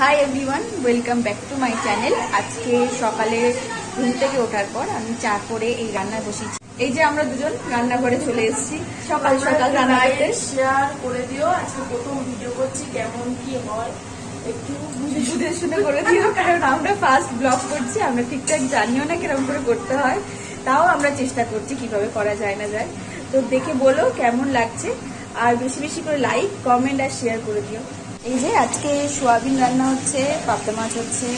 Hi everyone welcome back to my channel আজকে সকালে ঘুম থেকে ওঠার পর আমি চা করে এই রান্না বসেছি। এই যে আমরা দুজন রান্নাঘরে চলে এসেছি। সকাল সকাল রান্না করতে। শেয়ার করে দিও। আজকে প্রথম ভিডিও করছি কেমন কি হয়। একটু বুঝে বুঝে শুনে করে দিও কারণ আমরা ফার্স্ট ব্লগ করছি আমরা ঠিকঠাক জানিও না কীরকম করে করতে হয়। তাও আমরা চেষ্টা করছি কীভাবে করা যায় না যায়। তো দেখে বলো কেমন লাগছে। আর বেশি বেশি করে লাইক কমেন্ট আর শেয়ার করে দিও। এই যে আজকে সোয়াবিন রান্না হচ্ছে পাবদা মাছ হচ্ছে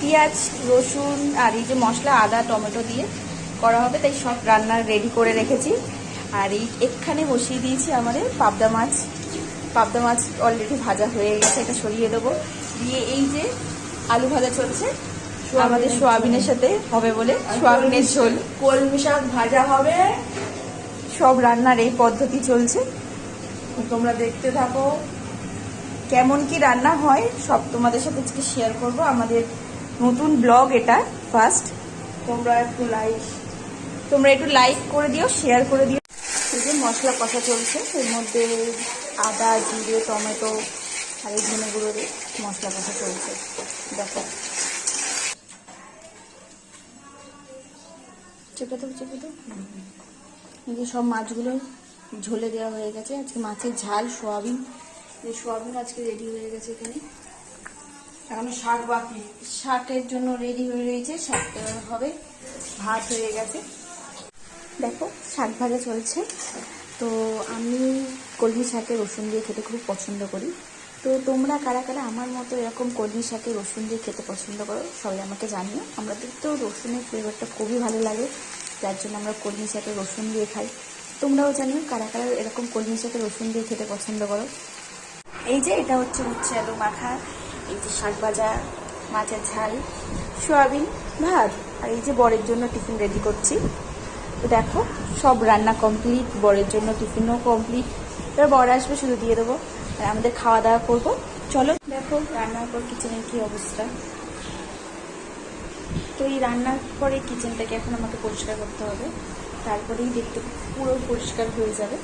পেঁয়াজ রসুন আর এই যে মশলা আদা টমেটো দিয়ে করা হবে তাই সব রান্না রেডি করে রেখেছি। আর এই এখানে বসিয়ে দিয়েছি আমাদের পাবদা মাছ। পাবদা মাছ অলরেডি ভাজা হয়ে গেছে এটা সরিয়ে দেবো। দিয়ে এই যে আলু ভাজা চলছে আমাদের সোয়াবিনের সাথে হবে বলে সোয়াবিনের ঝোল। কলমি শাক ভাজা হবে। সব রান্নার এই পদ্ধতি চলছে। তোমরা দেখতে থাকো। কেমন কি রান্না হয়, সব তোমাদের সাথে আজকে শেয়ার করব। আমাদের নতুন ব্লগ এটা ফার্স্ট তোমরা একটু লাইক তোমরা একটু লাইক করে দিও শেয়ার করে দিও। এই যে মশলা কষা চলছে, এর মধ্যে আদা, জিরে, টমেটো আর এই ধনে গুঁড়ো দিয়ে মশলা কষা চলছে। দেখো। চেপে দাও চেপে দাও এই যে সব মাছগুলো ঝোলে দেওয়া হয়ে গেছে। আজকে মাছের ঝাল, সোয়াবিন। সোয়াবিন আজকে রেডি হয়ে গেছে এখানে। এখন শাক বাকি। শাকের জন্য রেডি হয়ে রয়েছে শাক দেওয়া হবে ভাত হয়ে গেছে। দেখো শাক ভাজা চলছে। তো আমি কলমি শাকে রসুন দিয়ে খেতে খুব পছন্দ করি। তো তোমরা কারা কারা আমার মতো এরকম কলমি শাকে রসুন দিয়ে খেতে পছন্দ করো সবাই আমাকে জানিও। আমাদের তো রসুনের ফ্লেভারটা খুবই ভালো লাগে যার জন্য আমরা কলমি শাকে রসুন দিয়ে খাই। তোমরাও জানিও কারা কারা এরকম কলমি শাকে রসুন দিয়ে খেতে পছন্দ করো। এই যে এটা হচ্ছে উচ্ছে আলু মাখা এই যে শাক ভাজা, মাছের ঝাল, সোয়াবিন, ভাত। আর এই যে বরের জন্য টিফিন রেডি করছি। তো দেখো, সব রান্না কমপ্লিট বরের জন্য টিফিনও কমপ্লিট এবার বর আসবে, শুধু দিয়ে দেবো। আর আমাদের খাওয়া দাওয়া করব। চলো, দেখো রান্নার পর কিচেনের কি অবস্থা। তো এই রান্নার পরে কিচেনটাকে এখন আমাকে পরিষ্কার করতে হবে। তারপরেই দেখতে পুরো পরিষ্কার হয়ে যাবে।